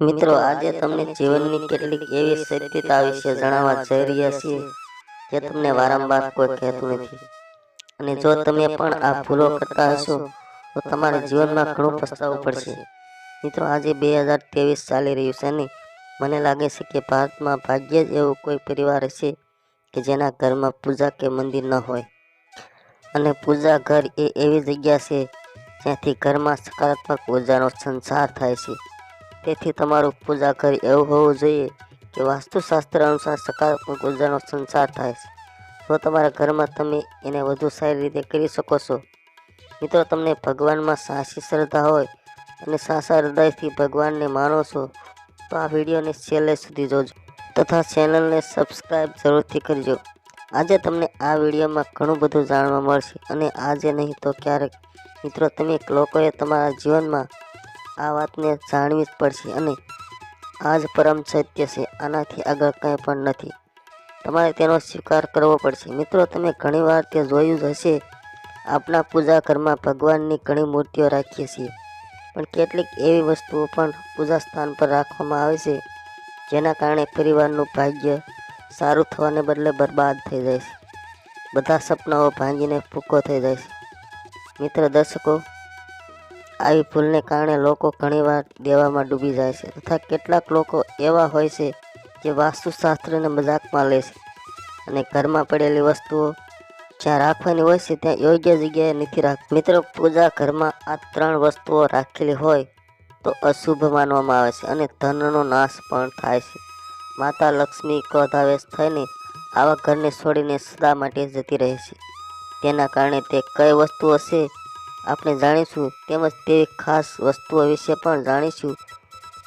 મિત્રો, આજે તમને જીવનની કેટલીક એવી સત્યતા વિશે જણાવવા જઈ રહ્યા છીએ જે તમને વારંવાર કોઈ કહેતું નથી. અને જો તમે પણ આ ભૂલો કરતા હશો, તો તમારા જીવનમાં ઘણું પસ્તાવું પડશે. મિત્રો, આજે બે હજાર ત્રેવીસ ચાલી રહ્યું છે અને મને લાગે છે કે ભારતમાં ભાગ્યે જ એવો કોઈ પરિવાર હશે કે જેના ઘરમાં પૂજા કે મંદિર ન હોય. અને પૂજા ઘર એ એવી જગ્યા છે જ્યાંથી ઘરમાં સકારાત્મક ઉર્જાનો સંસાર થાય છે. તેથી તમારું પૂજા ઘર એવું હોવું જોઈએ કે વાસ્તુશાસ્ત્ર અનુસાર સકારાત્મક ઉર્જાનો સંચાર થાય છે. જો તમારા ઘરમાં તમે એને વધુ સારી રીતે કરી શકો છો. મિત્રો, તમને ભગવાનમાં સાચી શ્રદ્ધા હોય અને સાચા હૃદયથી ભગવાનને માનો છો, તો આ વિડીયોને છેલ્લે સુધી જોજો તથા ચેનલને સબસ્ક્રાઈબ જરૂરથી કરજો. આજે તમને આ વિડીયોમાં ઘણું બધું જાણવા મળશે અને આજે નહીં તો ક્યારેક. મિત્રો, તમે લોકોએ તમારા જીવનમાં આ વાતને જાણવી જ પડશે અને આ જ પરમ સત્ય છે, આનાથી આગળ કંઈ પણ નથી. તમારે તેનો સ્વીકાર કરવો પડશે. મિત્રો, તમે ઘણીવાર તે જોયું જ હશે. આપણા પૂજા ઘરમાં ભગવાનની ઘણી મૂર્તિઓ રાખીએ છીએ. પણ કેટલીક એવી વસ્તુઓ પણ પૂજા સ્થાન પર રાખવામાં આવે છે, જેના કારણે પરિવારનું ભાગ્ય સારું થવાને બદલે બરબાદ થઈ જાય છે. બધા સપનાઓ ભાંગીને ફૂકો થઈ જાય છે. મિત્ર, દર્શકો આવી ભૂલને કારણે લોકો ઘણીવાર દેવામાં ડૂબી જાય છે તથા કેટલાક લોકો એવા હોય છે જે વાસ્તુશાસ્ત્રને મજાકમાં લે છે અને ઘરમાં પડેલી વસ્તુઓ જ્યાં રાખવાની હોય છે ત્યાં યોગ્ય જગ્યાએ નથી રાખ મિત્રો, પૂજા ઘરમાં આ ત્રણ વસ્તુઓ રાખેલી હોય તો અશુભ માનવામાં આવે છે અને ધનનો નાશ પણ થાય છે. માતા લક્ષ્મી ક્રોધાવેશ થઈને આવા ઘરને છોડીને સદા માટે જતી રહે છે. તેના કારણે તે કઈ વસ્તુઓ છે આપણે જાણીશું. તેમજ તેવી ખાસ વસ્તુઓ વિશે પણ જાણીશું.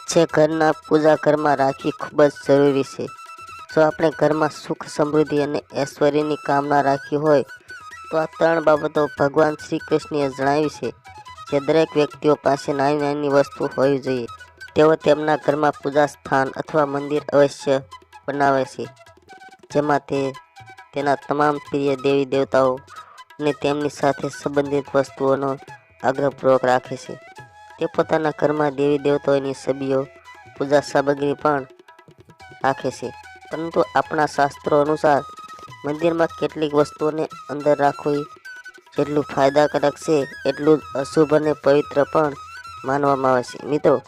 જે ઘરના પૂજા ઘરમાં રાખવી ખૂબ જ જરૂરી છે. જો આપણે ઘરમાં સુખ સમૃદ્ધિ અને ઐશ્વર્યની કામના રાખી હોય, તો આ ત્રણ બાબતો ભગવાન શ્રી કૃષ્ણએ જણાવી છે. જે દરેક વ્યક્તિઓ પાસે નાની નાની વસ્તુ હોવી જોઈએ. તેઓ તેમના ઘરમાં પૂજા સ્થાન અથવા મંદિર અવશ્ય બનાવે છે. જેમાં તે તેના તમામ પ્રિય દેવી દેવતાઓ અને તેમની સાથે સંબંધિત વસ્તુઓનો આગ્રહપૂર્વક રાખે છે. તે પોતાના ઘરમાં દેવી દેવતાઓની છબીઓ, પૂજા સામગ્રી પણ રાખે છે. પરંતુ આપણા શાસ્ત્રો અનુસાર મંદિરમાં કેટલીક વસ્તુઓને અંદર રાખવી જેટલું ફાયદાકારક છે, એટલું જ અશુભ અને પવિત્ર પણ માનવામાં આવે છે. મિત્રો,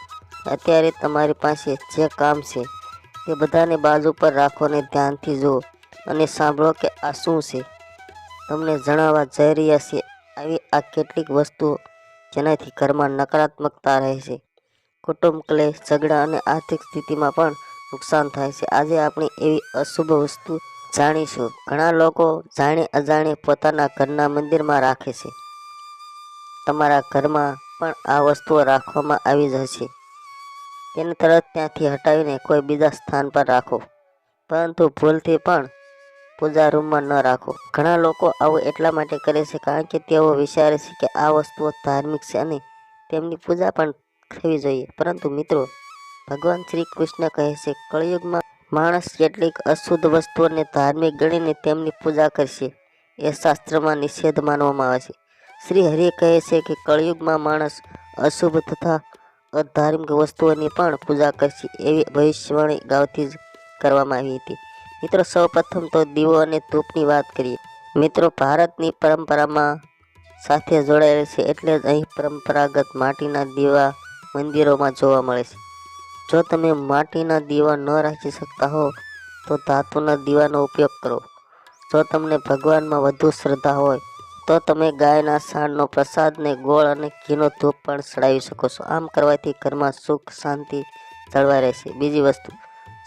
અત્યારે તમારી પાસે જે કામ છે, તે બધાને બાજુ પર રાખો અને ધ્યાનથી જુઓ અને સાંભળો કે આ શું છે. તમને જણાવવા જઈ રહ્યા છીએ, આવી આ કેટલીક વસ્તુઓ જેનાથી ઘરમાં નકારાત્મકતા રહે છે. કુટુંબ, ક્લેશ, ઝઘડા અને આર્થિક સ્થિતિમાં પણ નુકસાન થાય છે. આજે આપણે એવી અશુભ વસ્તુ જાણીશું. ઘણા લોકો જાણે અજાણે પોતાના ઘરના મંદિરમાં રાખે છે. તમારા ઘરમાં પણ આ વસ્તુઓ રાખવામાં આવી જ હશે. તેને તરત ત્યાંથી હટાવીને કોઈ બીજા સ્થાન પર રાખો. પરંતુ ભૂલથી પણ પૂજા રૂમમાં ન રાખો. ઘણા લોકો આવું એટલા માટે કરે છે કારણ કે તેઓ વિચારે છે કે આ વસ્તુઓ ધાર્મિક છે અને તેમની પૂજા પણ થવી જોઈએ. પરંતુ મિત્રો, ભગવાન શ્રી કૃષ્ણ કહે છે, કળિયુગમાં માણસ કેટલીક અશુદ્ધ વસ્તુઓને ધાર્મિક ગણીને તેમની પૂજા કરશે. એ શાસ્ત્રમાં નિષેધ માનવામાં આવે છે. શ્રી હરિ કહે છે કે કળિયુગમાં માણસ અશુભ તથા અધાર્મિક વસ્તુઓની પણ પૂજા કરશે એવી ભવિષ્યવાણી ગાવથી જ કરવામાં આવી હતી. મિત્રો, સૌપ્રથમ તો દીવો અને ધૂપની વાત કરીએ. મિત્રો, ભારતની પરંપરામાં સાથે જોડાયેલ છે એટલે જ અહીં પરંપરાગત માટીના દીવા મંદિરોમાં જોવા મળે છે. જો તમે માટીના દીવા ન રાખી શકતા હો, તો ધાતુના દીવાનો ઉપયોગ કરો. જો તમને ભગવાનમાં વધુ શ્રદ્ધા હોય, તો તમે ગાયના સાણનો પ્રસાદને ગોળ અને ઘીનો ધૂપ પણ ચડાવી શકો છો. આમ કરવાથી ઘરમાં સુખ, શાંતિ જળવાઈ રહેશે બીજી વસ્તુ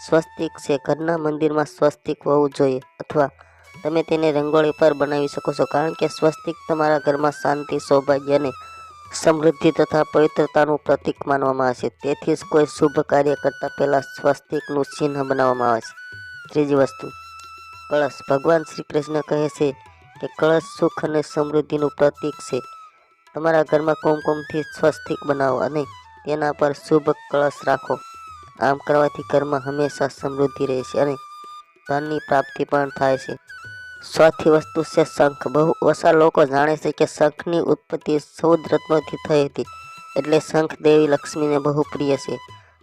સ્વસ્તિક છે. ઘરના મંદિરમાં સ્વસ્તિક હોવું જોઈએ અથવા તમે તેને રંગોળી પર બનાવી શકો છો. કારણ કે સ્વસ્તિક તમારા ઘરમાં શાંતિ, સૌભાગ્ય અને સમૃદ્ધિ તથા પવિત્રતાનું પ્રતીક માનવામાં આવે છે. તેથી જ કોઈ શુભ કાર્ય કરતાં પહેલાં સ્વસ્તિકનું ચિહ્ન બનાવવામાં આવે છે. ત્રીજી વસ્તુ, કળશ. ભગવાન શ્રી કૃષ્ણ કહે છે કે કળશ સુખ અને સમૃદ્ધિનું પ્રતીક છે. તમારા ઘરમાં કુમકુમથી સ્વસ્તિક બનાવો અને તેના પર શુભ કળશ રાખો. આમ કરવાથી ઘરમાં હંમેશા સમૃદ્ધિ રહે છે અને ધનની પ્રાપ્તિ પણ થાય છે. ચોથી વસ્તુ છે શંખ. બહુ ઓછા લોકો જાણે છે કે શંખની ઉત્પત્તિ ચૌદ રત્નોથી થઈ હતી. એટલે શંખ દેવી લક્ષ્મીને બહુ પ્રિય છે.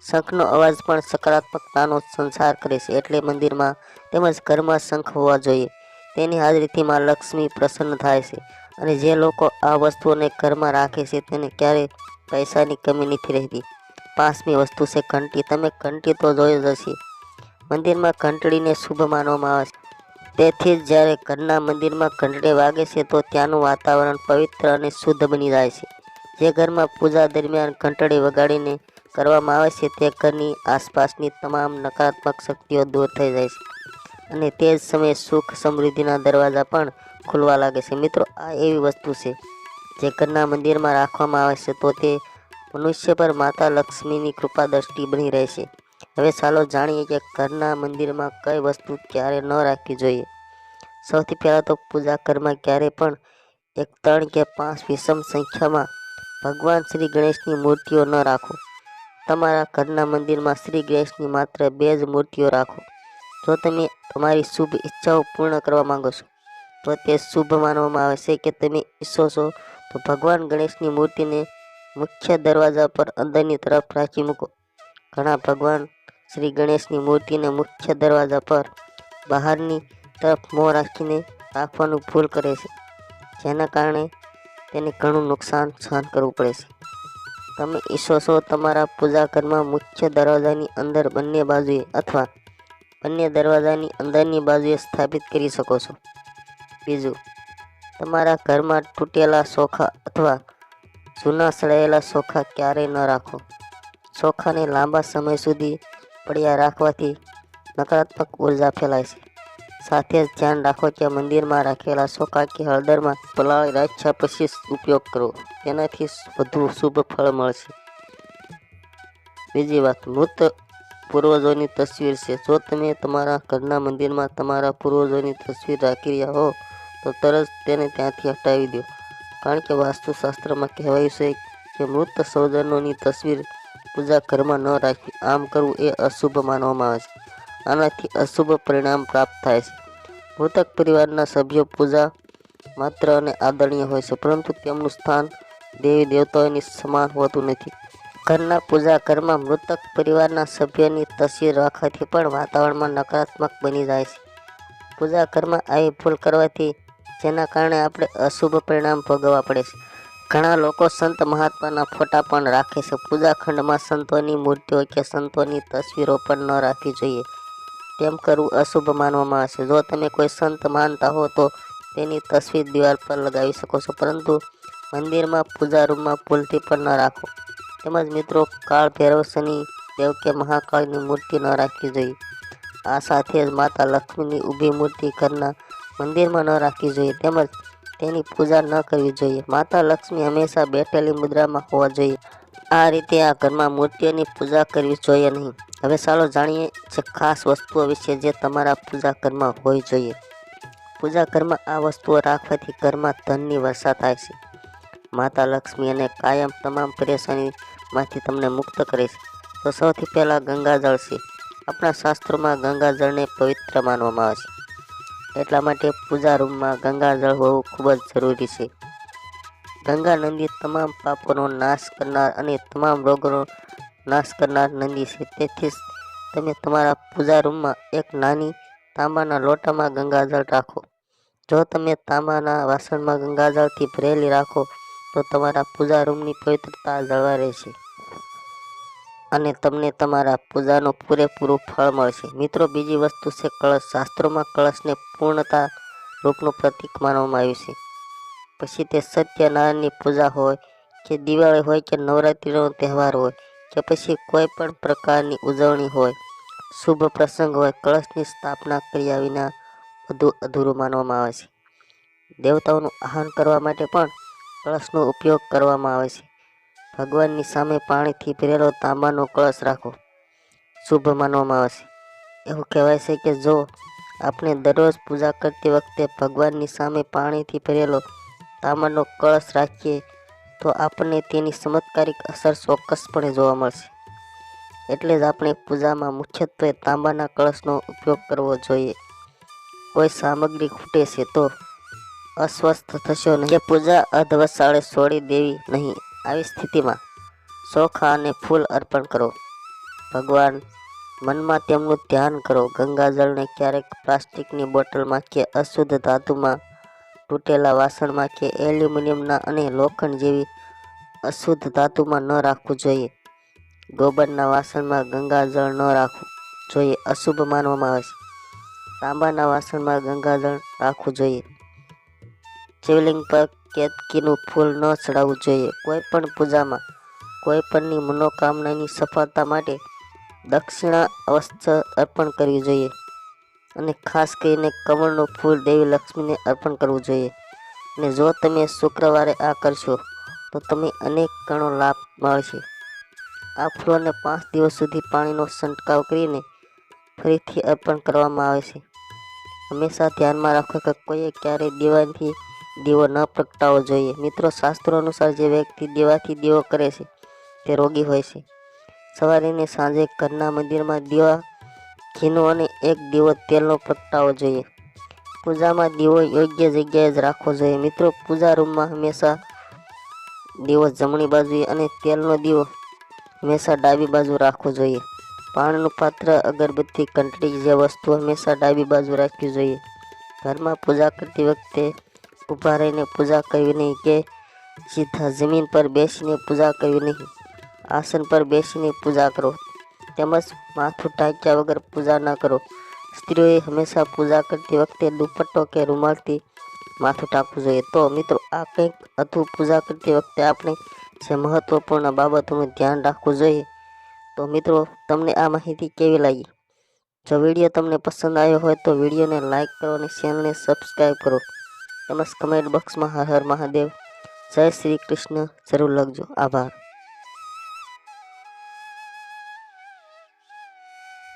શંખનો અવાજ પણ સકારાત્મકતાનો સંસાર કરે છે. એટલે મંદિરમાં તેમજ ઘરમાં શંખ હોવા જોઈએ. તેની હાજરીથી માં લક્ષ્મી પ્રસન્ન થાય છે અને જે લોકો આ વસ્તુઓને ઘરમાં રાખે છે તેને ક્યારેય પૈસાની કમી નથી રહેતી. પાંચમી વસ્તુ છે ઘંટી. તમે ઘંટી તો જોઈ જ હશે. મંદિરમાં ઘંટડીને શુભ માનવામાં આવે છે. તેથી જ જ્યારે ઘરના મંદિરમાં ઘંટડી વાગે છે, તો ત્યાંનું વાતાવરણ પવિત્ર અને શુદ્ધ બની જાય છે. જે ઘરમાં પૂજા દરમિયાન ઘંટડી વગાડીને કરવામાં આવે છે, તે ઘરની આસપાસની તમામ નકારાત્મક શક્તિઓ દૂર થઈ જાય છે. અને તે જ સમયે સુખ સમૃદ્ધિના દરવાજા પણ ખુલવા લાગે છે. મિત્રો, આ એવી વસ્તુ છે જે ઘરના મંદિરમાં રાખવામાં આવે છે, તો તે મનુષ્ય પર માતા લક્ષ્મીની કૃપા દ્રષ્ટિ બની રહેશે હવે ચાલો જાણીએ કે ઘરના મંદિરમાં કઈ વસ્તુ ક્યારે ન રાખવી જોઈએ. સૌથી પહેલાં તો પૂજા ઘરમાં ક્યારે પણ એક, ત્રણ કે પાંચ વિષમ સંખ્યામાં ભગવાન શ્રી ગણેશની મૂર્તિઓ ન રાખો. તમારા ઘરના મંદિરમાં શ્રી ગણેશની માત્ર બે જ મૂર્તિઓ રાખો. જો તમે તમારી શુભ ઈચ્છાઓ પૂર્ણ કરવા માંગો છો, તો તે શુભ માનવામાં આવે છે કે તમે ઈચ્છો છો તો ભગવાન ગણેશની મૂર્તિને મુખ્ય દરવાજા પર અંદરની તરફ રાખી મૂકો. ઘણા ભગવાન શ્રી ગણેશની મૂર્તિને મુખ્ય દરવાજા પર બહારની તરફ મોં રાખીને રાખવાનું ભૂલ કરે છે, જેના કારણે તેને ઘણું નુકસાન સહન કરવું પડે છે. તમે ઈચ્છો છો, તમારા પૂજા ઘરમાં મુખ્ય દરવાજાની અંદર બંને બાજુએ અથવા બંને દરવાજાની અંદરની બાજુએ સ્થાપિત કરી શકો છો. બીજું, તમારા ઘરમાં તૂટેલા સોખા અથવા જૂના સડાયેલા સોખા ક્યારેય ન રાખો. ચોખાને લાંબા સમય સુધી પડ્યા રાખવાથી નકારાત્મક ઊર્જા ફેલાય છે. સાથે જ ધ્યાન રાખો કે મંદિરમાં રાખેલા સોખા કે હળદરમાં પલાળી રાખ્યા પછી ઉપયોગ કરો. તેનાથી વધુ શુભ ફળ મળશે. બીજી વાત, મૃત પૂર્વજોની તસવીર છે. જો તમે તમારા ઘરના મંદિરમાં તમારા પૂર્વજોની તસવીર રાખી રહ્યા હો, તો તરત તેને ત્યાંથી હટાવી દો. કારણ કે વાસ્તુશાસ્ત્રમાં કહેવાયું છે કે મૃત સ્વજનોની તસવીર પૂજા ઘરમાં ન રાખવી. આમ કરવું એ અશુભ માનવામાં આવે છે. આનાથી અશુભ પરિણામ પ્રાપ્ત થાય છે. મૃતક પરિવારના સભ્યો પૂજા માત્ર અને આદરણીય હોય છે, પરંતુ તેમનું સ્થાન દેવી દેવતાઓની સમાન હોતું નથી. ઘરના પૂજા ઘરમાં મૃતક પરિવારના સભ્યોની તસવીર રાખવાથી પણ વાતાવરણમાં નકારાત્મક બની જાય છે. પૂજા ઘરમાં આવી ભૂલ કરવાથી જેના કારણે આપણે અશુભ પરિણામ ભોગવવા પડે છે. ઘણા લોકો સંત મહાત્માના ફોટા પણ રાખે છે. પૂજા ખંડમાં સંતોની મૂર્તિઓ કે સંતોની તસવીરો પણ ન રાખવી જોઈએ. તેમ કરવું અશુભ માનવામાં આવે છે. જો તમે કોઈ સંત માનતા હો તો તેની તસવીર દિવાલ પર લગાવી શકો છો. પરંતુ મંદિરમાં પૂજા રૂમમાં ભૂલથી પણ ન રાખો. તેમજ મિત્રો, કાળ ભૈરવ શનિ દેવ કે મહાકાળની મૂર્તિ ન રાખવી જોઈએ. આ સાથે જ માતા લક્ષ્મીની ઊભી મૂર્તિ ઘરના મંદિરમાં ન રાખવી જોઈએ તેમજ તેની પૂજા ન કરવી જોઈએ. માતા લક્ષ્મી હંમેશા બેઠેલી મુદ્રામાં હોવા જોઈએ. આ રીતે આ ઘરમાં મૂર્તિઓની પૂજા કરવી જોઈએ નહીં. હવે ચાલો જાણીએ જે ખાસ વસ્તુઓ વિશે જે તમારા પૂજા ઘરમાં હોવી જોઈએ. પૂજા ઘરમાં આ વસ્તુઓ રાખવાથી ઘરમાં ધનની વર્ષા થાય છે. માતા લક્ષ્મી અને કાયમ તમામ પરેશાનીમાંથી તમને મુક્ત કરે છે. તો સૌથી પહેલાં ગંગાજળ છે. આપણા શાસ્ત્રોમાં ગંગાજળને પવિત્ર માનવામાં આવે છે. એટલા માટે પૂજા રૂમમાં ગંગાજળ હોવું ખૂબ જ જરૂરી છે. ગંગા નદી તમામ પાપોનો નાશ કરનાર અને તમામ રોગોનો નાશ કરનાર નદી છે. તેથી જ તમે તમારા પૂજા રૂમમાં એક નાની તાંબાના લોટામાં ગંગાજળ રાખો. જો તમે તાંબાના વાસણમાં ગંગાજળથી ભરેલી રાખો, તો તમારા પૂજા રૂમની પવિત્રતા જળવાઈ રહેશે. અને તમને તમારા પૂજાનું પૂરેપૂરું ફળ મળશે. મિત્રો, બીજી વસ્તુ છે કળશ. શાસ્ત્રોમાં કળશને પૂર્ણતા રૂપનું પ્રતીક માનવામાં આવ્યું છે. પછી તે સત્યનારાયણની પૂજા હોય કે દિવાળી હોય કે નવરાત્રિનો તહેવાર હોય કે પછી કોઈ પણ પ્રકારની ઉજવણી હોય, શુભ પ્રસંગ હોય, કળશની સ્થાપના કર્યા વિના બધું અધૂરું માનવામાં આવે છે. દેવતાઓનું આહ્વાન કરવા માટે પણ કળશનો ઉપયોગ કરવામાં આવે છે. ભગવાનની સામે પાણીથી ભરેલો તાંબાનો કળશ રાખો. શુભ માનવામાં આવશે. એવું કહેવાય છે કે જો આપણે દરરોજ પૂજા કરતી વખતે ભગવાનની સામે પાણીથી ભરેલો તાંબાનો કળશ રાખીએ, તો આપણને તેની ચમત્કારિક અસર ચોક્કસપણે જોવા મળશે. એટલે જ આપણે પૂજામાં મુખ્યત્વે તાંબાના કળશનો ઉપયોગ કરવો જોઈએ. કોઈ સામગ્રી ખૂટે છે તો અસ્વસ્થ થશો નહીં. પૂજા અધવસાળે છોડી દેવી નહીં. આવી સ્થિતિમાં ચોખા અને ફૂલ અર્પણ કરો. ભગવાન, મનમાં તેમનું ધ્યાન કરો. ગંગાજળને ક્યારેક પ્લાસ્ટિકની બોટલમાં કે અશુદ્ધ ધાતુમાં તૂટેલા વાસણમાં કે એલ્યુમિનિયમના અને લોખંડ જેવી અશુદ્ધ ધાતુમાં ન રાખવું જોઈએ. ગોબરના વાસણમાં ગંગાજળ ન રાખવું જોઈએ, અશુભ માનવામાં આવે છે. તાંબાના વાસણમાં ગંગાજળ રાખવું જોઈએ. શિવલિંગ પર કેતકીનું ફૂલ ન ચડાવવું જોઈએ. કોઈ પણ પૂજામાં, કોઈ પણની મનોકામનાની સફળતા માટે દક્ષિણા અવશ્ય અર્પણ કરવી જોઈએ અને ખાસ કરીને કમળનું ફૂલ દેવી લક્ષ્મીને અર્પણ કરવું જોઈએ. અને જો તમે શુક્રવારે આ કરશો, તો તમે અનેક ગણો લાભ મળશે. આ ફૂલોને પાંચ દિવસ સુધી પાણીનો છંટકાવ કરીને ફરીથી અર્પણ કરવામાં આવે છે. હંમેશા ધ્યાનમાં રાખો કે કોઈએ ક્યારેય દીવાથી દીવો ન પ્રગટાવવો જોઈએ. મિત્રો, શાસ્ત્રો અનુસાર જે વ્યક્તિ દીવાથી દીવો કરે છે, તે રોગી હોય છે. સવારે ને સાંજે ઘરના મંદિરમાં દીવા ઘીનો અને એક દીવો તેલનો પ્રગટાવવો જોઈએ. પૂજામાં દીવો યોગ્ય જગ્યાએ જ રાખવો જોઈએ. મિત્રો, પૂજા રૂમમાં હંમેશા દીવો જમણી બાજુએ અને તેલનો દીવો હંમેશા ડાબી બાજુ રાખવો જોઈએ. પાણીનું પાત્ર, અગરબત્તી, કંટળી જે વસ્તુ હંમેશા ડાબી બાજુ રાખવી જોઈએ. ઘરમાં પૂજા કરતી વખતે ઊભા રહીને પૂજા કરવી નહીં કે સીધા જમીન પર બેસીને પૂજા કરવી નહીં. આસન પર બેસીને પૂજા કરો. તેમજ માથું ઢાંક્યા વગર પૂજા ન કરો. સ્ત્રીઓએ હંમેશા પૂજા કરતી વખતે દુપટ્ટો કે રૂમાલથી માથું ઢાંકવું જોઈએ. તો મિત્રો, આ કંઈક હતું પૂજા કરતી વખતે આપણે જે મહત્વપૂર્ણ બાબતોનું ધ્યાન રાખવું જોઈએ. તો મિત્રો, તમને આ માહિતી કેવી લાગી? જો વીડિયો તમને પસંદ આવ્યો હોય તો વિડીયોને લાઇક કરો અને ચેનલને સબસ્ક્રાઈબ કરો. કમેન્ટ બોક્સમાં હર મહાદેવ. જય શ્રી કૃષ્ણ. જરૂર લખજો. આભાર.